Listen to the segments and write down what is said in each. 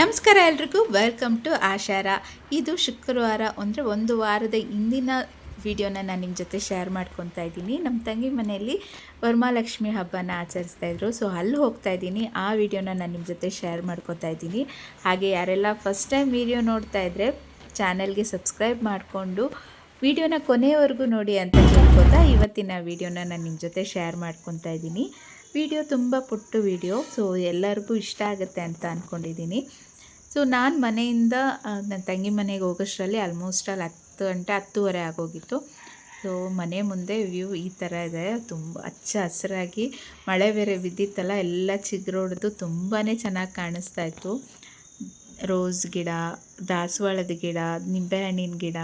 ನಮಸ್ಕಾರ ಎಲ್ರಿಗೂ welcome to ಆಶಾರ. ಇದು ಶುಕ್ರವಾರ, ಅಂದರೆ ಒಂದು ವಾರದ ಹಿಂದಿನ ವಿಡಿಯೋನ ನಾನು ನಿಮ್ಮ ಜೊತೆ ಶೇರ್ ಮಾಡ್ಕೊತಾ ಇದ್ದೀನಿ. ನಮ್ಮ ತಂಗಿ ಮನೆಯಲ್ಲಿ ವರಮಾಲಕ್ಷ್ಮಿ ಹಬ್ಬನ ಆಚರಿಸ್ತಾ ಇದ್ರು. ಸೊ ಅಲ್ಲಿ ಹೋಗ್ತಾ ಇದ್ದೀನಿ. ಆ ವಿಡಿಯೋನ ನಾನು ನಿಮ್ಮ ಜೊತೆ ಶೇರ್ ಮಾಡ್ಕೊತಾ ಇದ್ದೀನಿ. ಹಾಗೆ ಯಾರೆಲ್ಲ ಫಸ್ಟ್ ಟೈಮ್ ವಿಡಿಯೋ ನೋಡ್ತಾ ಇದ್ದರೆ ಚಾನಲ್ಗೆ ಸಬ್ಸ್ಕ್ರೈಬ್ ಮಾಡಿಕೊಂಡು ವಿಡಿಯೋನ ಕೊನೆಯವರೆಗೂ ನೋಡಿ ಅಂತ ಹೇಳ್ಕೊತಾ ಇವತ್ತಿನ ವಿಡಿಯೋನ ನಾನು ನಿಮ್ಮ ಜೊತೆ ಶೇರ್ ಮಾಡ್ಕೊತಾ ಇದ್ದೀನಿ. ವಿಡಿಯೋ ತುಂಬ ಪುಟ್ಟು ವಿಡಿಯೋ ಸೊ ಎಲ್ಲರಿಗೂ ಇಷ್ಟ ಆಗುತ್ತೆ ಅಂತ ಅಂದ್ಕೊಂಡಿದ್ದೀನಿ ಸೊ ನಾನು ಮನೆಯಿಂದ ನನ್ನ ತಂಗಿ ಮನೆಗೆ ಹೋಗೋಷ್ಟರಲ್ಲಿ ಆಲ್ಮೋಸ್ಟ್ ಅಲ್ಲಿ ಹತ್ತು ಗಂಟೆ, ಹತ್ತುವರೆ ಆಗೋಗಿತ್ತು. ಸೊ ಮನೆ ಮುಂದೆ ವ್ಯೂ ಈ ಥರ ಇದೆ. ತುಂಬ ಹಚ್ಚ ಹಸಿರಾಗಿ ಮಳೆ ಬೇರೆ ಬಿದ್ದಿತ್ತಲ್ಲ, ಎಲ್ಲ ಚಿಗುರೊಡೆದು ತುಂಬಾ ಚೆನ್ನಾಗಿ ಕಾಣಿಸ್ತಾ ಇತ್ತು. ರೋಸ್ ಗಿಡ, ದಾಸವಾಳದ ಗಿಡ, ನಿಂಬೆಹಣ್ಣಿನ ಗಿಡ.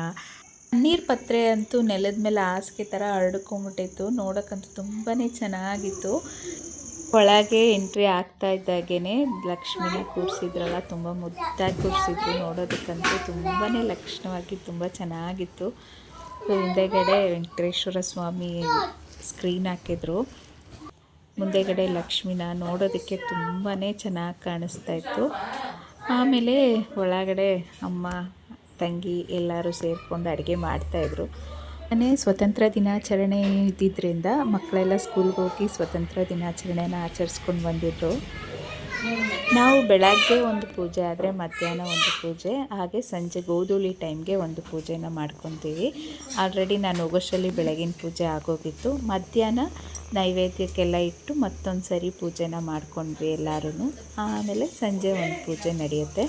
ನೀರು ಪತ್ರೆ ಅಂತೂ ನೆಲದ ಮೇಲೆ ಹಾಸಿಗೆ ಥರ ಹರಡ್ಕೊಂಬಿಟ್ಟಿತ್ತು. ನೋಡೋಕ್ಕಂತೂ ತುಂಬಾ ಚೆನ್ನಾಗಿತ್ತು. ಒಳಗೆ ಎಂಟ್ರಿ ಆಗ್ತಾ ಇದ್ದಾಗೇ ಲಕ್ಷ್ಮಿನ ಕೂರಿಸಿದ್ರಲ್ಲ, ತುಂಬ ಮುದ್ದಾಗಿ ಕೂರಿಸಿದ್ರು. ನೋಡೋದಕ್ಕಂತೂ ತುಂಬಾ ಲಕ್ಷಣವಾಗಿ, ತುಂಬ ಚೆನ್ನಾಗಿತ್ತು. ಸೊ, ಹಿಂದೆಗಡೆ ವೆಂಕಟೇಶ್ವರ ಸ್ವಾಮಿ ಸ್ಕ್ರೀನ್ ಹಾಕಿದ್ರು. ಮುಂದೆಗಡೆ ಲಕ್ಷ್ಮಿನ ನೋಡೋದಕ್ಕೆ ತುಂಬಾ ಚೆನ್ನಾಗಿ ಕಾಣಿಸ್ತಾ ಇತ್ತು. ಆಮೇಲೆ ಒಳಗಡೆ ಅಮ್ಮ, ತಂಗಿ ಎಲ್ಲರೂ ಸೇರಿಕೊಂಡು ಅಡುಗೆ ಮಾಡ್ತಾಯಿದ್ರು ಮನೆ ಸ್ವತಂತ್ರ ದಿನಾಚರಣೆ ಇದ್ದಿದ್ದರಿಂದ ಮಕ್ಕಳೆಲ್ಲ ಸ್ಕೂಲ್ಗೆ ಹೋಗಿ ಸ್ವತಂತ್ರ ದಿನಾಚರಣೆನ ಆಚರಿಸ್ಕೊಂಡು ಬಂದಿದ್ದರು ನಾವು ಬೆಳಗ್ಗೆ ಒಂದು ಪೂಜೆ ಆದರೆ ಮಧ್ಯಾಹ್ನ ಒಂದು ಪೂಜೆ, ಹಾಗೆ ಸಂಜೆ ಗೋಧೂಳಿ ಟೈಮ್ಗೆ ಒಂದು ಪೂಜೆನ ಮಾಡ್ಕೊತೀವಿ. ಆಲ್ರೆಡಿ ನಾನು ಹೋಗೋಷ್ಟರಲ್ಲಿ ಬೆಳಗಿನ ಪೂಜೆ ಆಗೋಗಿತ್ತು. ಮಧ್ಯಾಹ್ನ ನೈವೇದ್ಯಕ್ಕೆಲ್ಲ ಇಟ್ಟು ಮತ್ತೊಂದು ಸರಿ ಪೂಜೆನ ಮಾಡ್ಕೊಂಡ್ವಿ ಎಲ್ಲರೂ ಆಮೇಲೆ ಸಂಜೆ ಒಂದು ಪೂಜೆ ನಡೆಯುತ್ತೆ.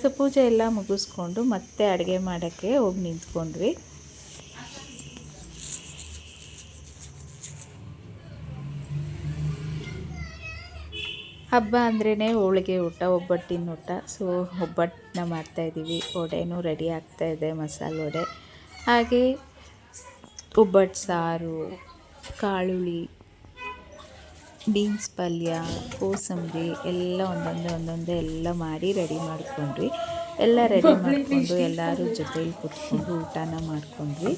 ಸೊ ಪೂಜೆ ಎಲ್ಲ ಮುಗಿಸ್ಕೊಂಡು ಮತ್ತೆ ಅಡುಗೆ ಮಾಡೋಕ್ಕೆ ಹೋಗಿ ನಿಂತ್ಕೊಂಡ್ವಿ. ಹಬ್ಬ ಅಂದ್ರೇ ಹೋಳಿಗೆ ಊಟ, ಒಬ್ಬಟ್ಟಿನ ಊಟ. ಸೊ ಒಬ್ಬಟ್ಟನ್ನ ಮಾಡ್ತಾಯಿದ್ದೀವಿ ವಡೆನೂ ರೆಡಿ ಆಗ್ತಾ ಇದೆ, ಮಸಾಲೆ ವಡೆ. ಹಾಗೆ ಒಬ್ಬಟ್ಟು, ಸಾರು ಕಾಳುಳಿ ಬೀನ್ಸ್, ಪಲ್ಯ, ಕೋಸಂಬರಿ ಎಲ್ಲ ಒಂದೊಂದೇ ಒಂದೊಂದೇ ಎಲ್ಲ ಮಾಡಿ ರೆಡಿ ಮಾಡ್ಕೊಂಡ್ವಿ. ಎಲ್ಲ ರೆಡಿ ಮಾಡಿಕೊಂಡು ಎಲ್ಲರೂ ಜೊತೆಲಿ ಕುತ್ಕೊಂಡು ಊಟನ ಮಾಡ್ಕೊಂಡ್ವಿ.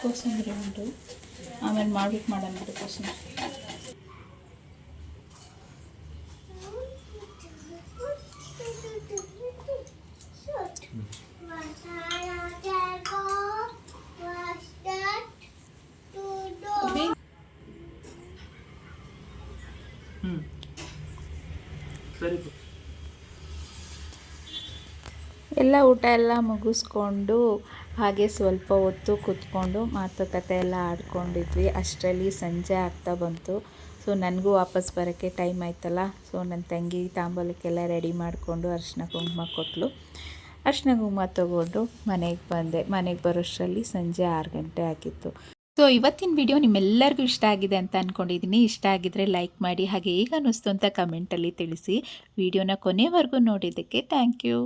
ಕೋಸಂಬರಿ ಉಂಟು. ಆಮೇಲೆ ಮಾಡ್ಬಿಟ್ಟು ಮಾಡೋಣ ಬಿಡು ಕೋಸಂಬರಿ. ಎಲ್ಲ ಊಟ ಎಲ್ಲ ಮುಗಿಸ್ಕೊಂಡು ಹಾಗೆ ಸ್ವಲ್ಪ ಹೊತ್ತು ಕೂತ್ಕೊಂಡು ಮಾತುಕತೆ ಎಲ್ಲ ಆಡ್ಕೊಂಡಿದ್ವಿ. ಅಷ್ಟರಲ್ಲಿ ಸಂಜೆ ಆಗ್ತಾ ಬಂತು. ಸೊ ನನಗೂ ವಾಪಸ್ ಬರೋಕ್ಕೆ ಟೈಮ್ ಆಯ್ತಲ್ಲ. ಸೊ ನನ್ನ ತಂಗಿ ತಾಂಬೂಲಕ್ಕೆಲ್ಲ ರೆಡಿ ಮಾಡಿಕೊಂಡು ಅರ್ಶಿನ ಕುಂಕುಮ ಕೊಟ್ಟಲು ಅರ್ಶಿನ ಕುಂಕುಮ ತೊಗೊಂಡು ಮನೆಗೆ ಬಂದೆ. ಮನೆಗೆ ಬರೋಷ್ಟರಲ್ಲಿ ಸಂಜೆ ಆರು ಗಂಟೆ ಆಗಿತ್ತು. ಸೊ ಇವತ್ತಿನ ವಿಡಿಯೋ ನಿಮ್ಮೆಲ್ಲರಿಗೂ ಇಷ್ಟ ಆಗಿದೆ ಅಂತ ಅಂದ್ಕೊಂಡಿದ್ದೀನಿ ಇಷ್ಟ ಆಗಿದ್ರೆ ಲೈಕ್ ಮಾಡಿ. ಹಾಗೆ ಈಗ ಅನ್ನಿಸ್ತು ಅಂತ ಕಮೆಂಟಲ್ಲಿ ತಿಳಿಸಿ. ವಿಡಿಯೋನ ಕೊನೆವರೆಗೂ ನೋಡಿದ್ದಕ್ಕೆ ಥ್ಯಾಂಕ್ ಯು